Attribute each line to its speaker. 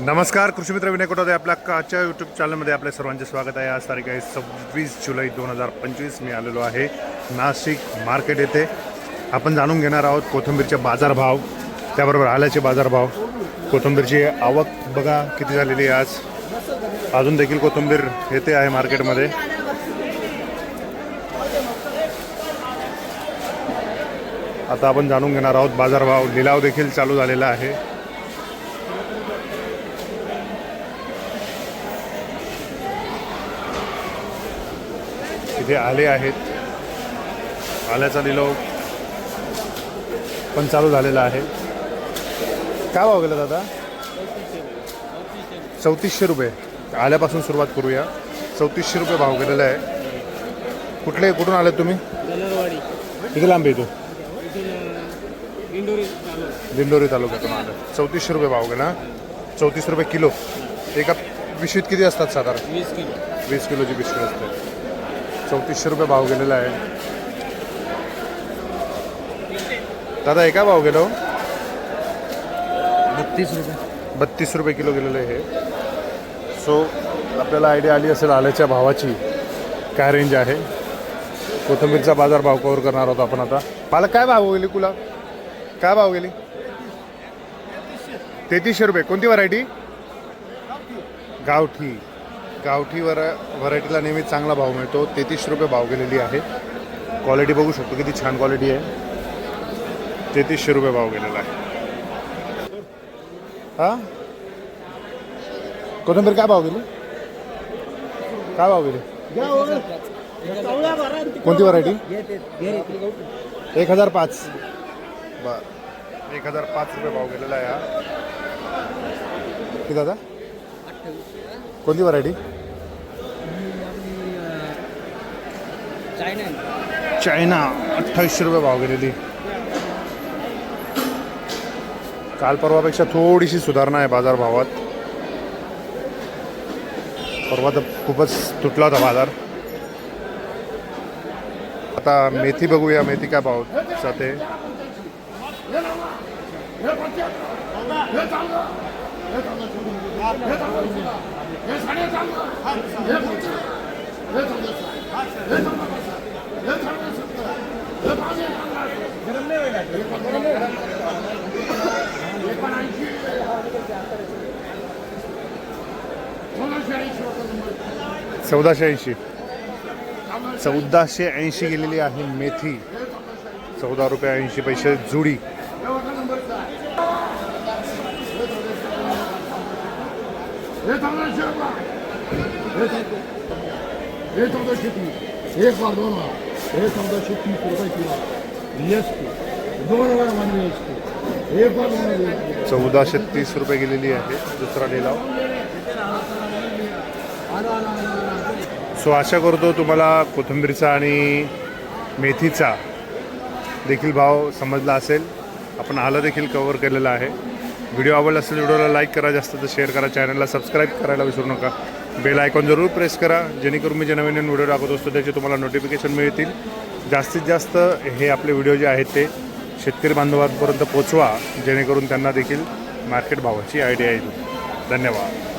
Speaker 1: नमस्कार कृषी मित्र विनय कोटादे आपल्या आजच्या यूट्यूब चॅनलमध्ये आपल्या सर्वांचे स्वागत आहे. आज तारीख आहे सव्वीस जुलै दोन हजार पंचवीस. मी आलेलो आहे नाशिक मार्केट येथे. आपण जाणून घेणार आहोत कोथिंबीरचे बाजारभाव त्याबरोबर आल्याचे बाजारभाव. कोथिंबीरची आवक बघा किती झालेली आहे आज. अजून देखील कोथिंबीर येते आहे मार्केटमध्ये. आता आपण जाणून घेणार आहोत बाजारभाव. लिलाव देखील चालू झालेला आहे. इथे आले आहेत. आल्याचा लिलाव पण चालू झालेला आहे. काय भाव गेला दादा? चौतीसशे रुपये. आल्यापासून सुरुवात करूया. चौतीसशे रुपये भाव गेलेला आहे. कुठले कुठून आले तुम्ही? किती लांब येतो
Speaker 2: दिंडोरी
Speaker 1: तालुक्यातून आलं. चौतीसशे रुपये भाव गेला. चौतीस रुपये किलो. एका पिशवीत किती असतात साधारण?
Speaker 2: वीस किलो.
Speaker 1: वीस किलोची पिशवी असते चौतीसशे रुपये भाव गेलेला आहे. दादा एका भाव गेलो?
Speaker 2: बत्तीस रुपये.
Speaker 1: बत्तीस रुपये किलो गेलेलं आहे सो आपल्याला आयडिया आली असेल आल्याच्या भावाची काय रेंज आहे. कोथिंबीरचा बाजार भाव कव्हर करणार आहोत आपण आता. पालक काय भाव गेली कुला? काय भाव गेली? तेहतीसशे रुपये. कोणती व्हरायटी गावठी. गावठी वर व्हरायटीला नेहमी चांगला भाव मिळतो. तेहतीसशे रुपये भाव गेलेली आहे. क्वालिटी बघू शकतो. किती छान क्वालिटी आहे. तेहतीसशे रुपये भाव गेलेला आहे. हां? कोथिंबीर काय भाव गेली? काय भाव गेली? कोणती व्हरायटी एक हजार पाच. बर. एक हजार पाच रुपये भाव गेलेला आहे हा. किती दादा? कोणती व्हरायटी चायना अठ्ठावीसशे रुपये भाव गेलेली काल परवापेक्षा थोडीशी सुधारणा आहे बाजारभावात परवा तर खूपच तुटला होता बाजार आता मेथी बघूया मेथी काय भाव जाते चौदाशे ऐंशी. चौदाशे ऐंशी गेलेली आहे मेथी. चौदा रुपये ऐंशी पैसे जुडी.
Speaker 3: हे चौदाशे तीस एक बार दोन बार हे चौदाशे तीस रुपये किलो एस पी दोन वेळा मानवी एस पी एक बार मानवी एस पी
Speaker 1: चौदाशे तीस रुपये गेलेली आहे दुसरा लिलाव. सो आशा करतो तुम्हाला कोथिंबीरचा आणि मेथीचा देखील भाव समजला असेल. आपण आलं देखील कवर केलेला आहे. व्हिडिओ आवडला असेल व्हिडिओला लाईक करा जास्त तर शेअर करा. चॅनलला सबस्क्राईब करायला विसरू नका. बेल आयकॉन जरूर प्रेस करा. जेणेकरून मी जे नवीन नवीन व्हिडिओ टाकत असतो त्याचे तुम्हाला नोटिफिकेशन मिळतील. जास्तीत जास्त हे आपले व्हिडिओ जे आहेत ते शेतकरी बांधवांपर्यंत पोचवा जेणेकरून त्यांना देखील मार्केट भावाची आयडिया येईल. धन्यवाद.